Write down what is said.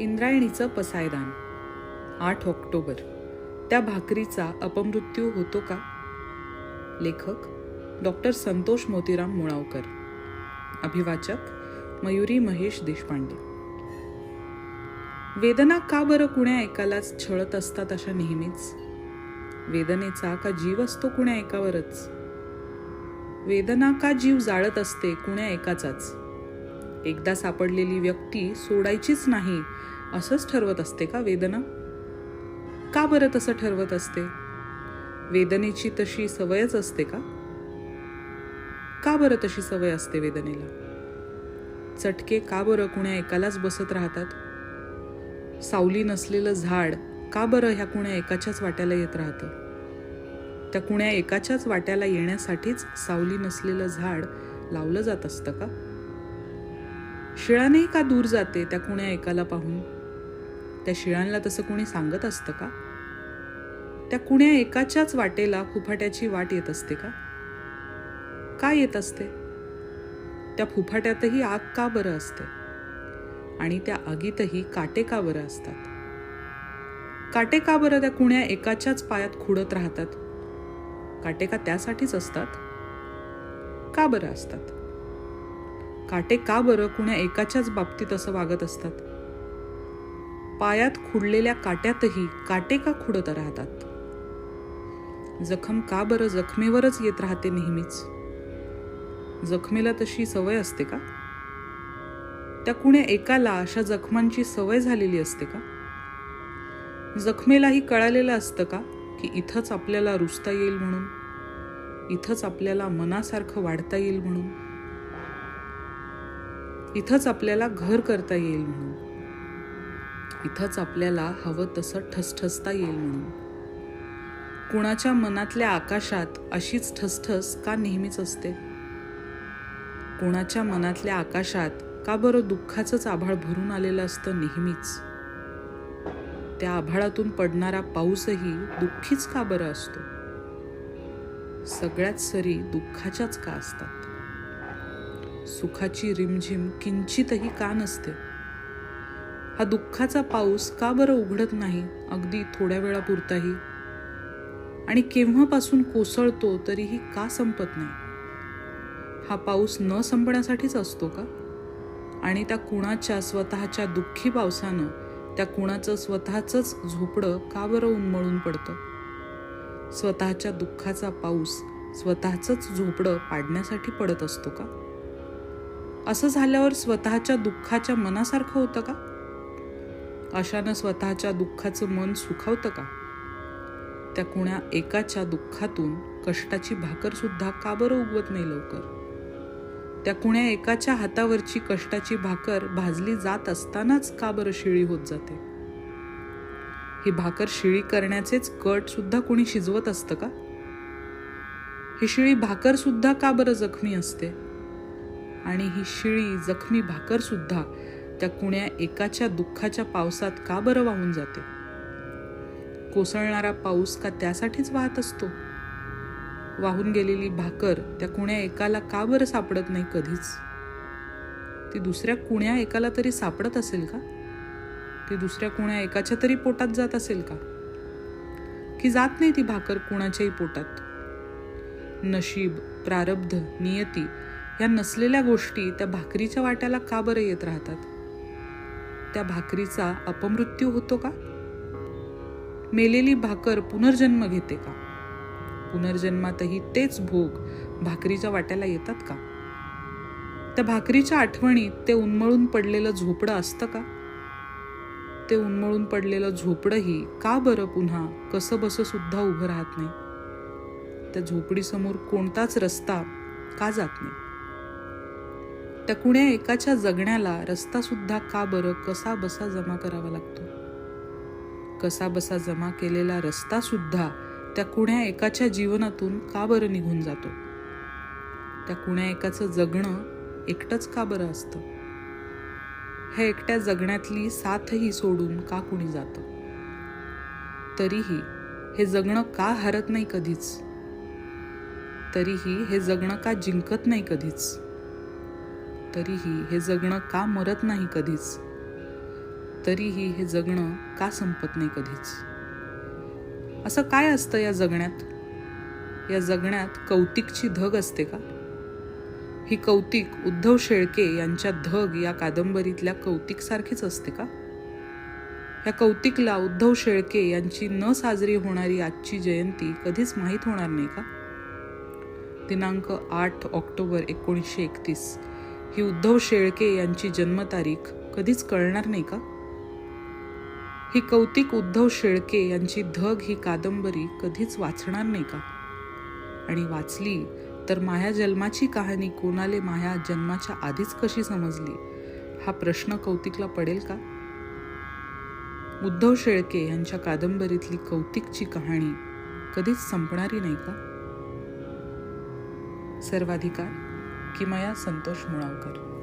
इंद्रायणीचं पसायदान. आठ ऑक्टोबर. त्या भाकरीचा अपमृत्यू होतो का? लेखक डॉक्टर संतोष मोतीराम मुळावकर. अभिवाचक मयुरी महेश देशपांडे. वेदना का बरं कुण्या एकालाच छळत असतात अशा नेहमीच? वेदनेचा का जीव असतो कुण्या एकावरच? वेदना का जीव जाळत असते कुण्या एकाचाच? एकदा सापडलेली व्यक्ती सोडायचीच नाही असंच ठरवत असते का वेदना? का बरं तसं ठरवत असते? वेदनेची तशी सवयच असते का? का बरं तशी सवय असते वेदनेला? चटके का बरं कुण्या एकालाच बसत राहतात? सावली नसलेलं झाड का बरं ह्या कुण्या एकाच्याच वाट्याला येत राहतं? त्या कुण्या एकाच्याच वाट्याला येण्यासाठीच सावली नसलेलं झाड लावलं जात असतं का? शिळानेही का दूर जाते त्या कुण्या एकाला पाहून? त्या शिळांना तसं कोणी सांगत असतं का? त्या कुण्या एकाच्याच वाटेला फुफाट्याची वाट येत असते का? का येत असते? त्या फुफाट्यातही आग का बरं असते? आणि त्या आगीतही काटे का बरं असतात? काटे का बरं त्या कुण्या एकाच्याच पायात खुडत राहतात? काटे का त्यासाठीच असतात? का बरं असतात? काटे का बरं कुण्या एकाच्याच बाबतीत असं वागत असतात? पायात खुडलेल्या काट्यातही काटे का खुडत राहतात? जखम का बरं जखमेवरच येत राहते नेहमीच? जखमेला तशी सवय असते का? त्या कुण्या एकाला अशा जखमांची सवय झालेली असते का? जखमेलाही कळालेलं असतं का की इथंच आपल्याला रुजता येईल म्हणून? इथंच आपल्याला मनासारखं वाढता येईल म्हणून? इथंच आपल्याला घर करता येईल म्हणून. इथंच आपल्याला हवं तसं ठसठसता येईल म्हणून. कुणाच्या मनातल्या आकाशात अशीच ठसठस का नेहमीच असते? कुणाच्या मनातल्या आकाशात का बरं दुःखाचंच आभाळ भरून आलेलं असतं नेहमीच? त्या आभाळातून पडणारा पाऊसही दुःखीच का बरं असतो? सगळ्यात सरी दुःखाच्याच का असतात? सुखाची रिमझिम किंचितही का नसते? हा दुःखाचा पाऊस का बरं उघडत नाही अगदी थोड्या वेळापुरताही? आणि केव्हापासून कोसळतो तरीही का संपत नाही? हा पाऊस न संपण्यासाठीच असतो का? आणि त्या कुणाच्या स्वतःच्या दुःखी पावसानं त्या कुणाचं स्वतःचंच झोपडं का बरं उन्मळून पडतं? स्वतःच्या दुःखाचा पाऊस स्वतःचंच झोपडं पाडण्यासाठी पडत असतो का? असं झाल्यावर स्वतःच्या दुःखाच्या मनासारखं होतं का? अशानं स्वतःच्या दुःखाचं मन सुखावतं का? त्या कुण्या एकाच्या दुःखातून कष्टाची भाकरसुद्धा का बरं उगवत नाही लवकर? त्या कुण्या एकाच्या हातावरची कष्टाची भाकर भाजली जात असतानाच का बरं शिळी होत जाते? ही भाकर शिळी करण्याचेच कट सुद्धा कोणी शिजवत असतं का? ही शिळी भाकर सुद्धा का बरं जखमी असते? आणि ही शिळी जखमी भाकर सुद्धा त्या कुण्या एकाच्या दुःखाच्या पावसात का बरं वाहून जाते? कोसळणारा पाऊस का त्यासाठीच वाहत असतो? वाहून गेलेली भाकर त्या कुण्या एकाला का बरं सापडत नाही कधीच? ती दुसऱ्या कुण्या एकाला तरी सापडत असेल का? ती दुसऱ्या कुण्या एकाच्या तरी पोटात जात असेल का? की जात नाही ती भाकर कुणाच्याही पोटात? नशीब प्रारब्ध नियती ह्या नसलेल्या गोष्टी त्या भाकरीच्या वाट्याला का बरं येत राहतात? त्या भाकरीचा अपमृत्यू होतो का? मेलेली भाकर पुनर्जन्म घेते का? पुनर्जन्मातही तेच भोग भाकरीच्या वाट्याला येतात का? त्या भाकरीच्या आठवणीत ते उन्मळून पडलेलं झोपडं असतं का? ते उन्मळून पडलेलं झोपडंही का बरं पुन्हा कसं बसं सुद्धा उभं राहत नाही? त्या झोपडीसमोर कोणताच रस्ता का जात नाही? त्या कुण्या एकाच्या जगण्याला रस्तासुद्धा का बरं? कसा बसा जमा करावा लागतो? कसा बसा जमा केलेला रस्तासुद्धा त्या कुण्या एकाच्या जीवनातून का बरं निघून जातो? त्या कुण्या एकाचं जगणं एकटंच का बरं असतं? ह्या एकट्या जगण्यातली साथही सोडून का कुणी जातं? तरीही हे जगणं का हरत नाही कधीच? तरीही हे जगणं का जिंकत नाही कधीच? तरीही हे जगणं का मरत नाही कधीच? तरीही हे जगणं का संपत नाही कधीच? असं काय असतं या जगण्यात? या जगण्यात कौतिकची धग असते का? ही कौतिक उद्धव शेळके यांच्या धग या कादंबरीतल्या कौतिकसारखीच असते का? या कौतिकला उद्धव शेळके यांची न साजरी होणारी आजची जयंती कधीच माहीत होणार नाही का? दिनांक आठ ऑक्टोबर एकोणीसशे एकतीस. ही उद्धव शेळके यांची जन्मतारीख कधीच कळणार नाही का? ही कौतिक उद्धव शेळके यांची धग ही कादंबरी कधीच वाचणार नाही का? आणि वाचली तर माया जन्माची कहाणी कोणाले माया जन्माच्या आधीच कशी समजली? हा प्रश्न कौतिकला पडेल का? उद्धव शेळके यांच्या कादंबरीतली कौतिकची कहाणी कधीच संपणारी नाही का? सर्वाधिकार किमया संतोष मुळावकर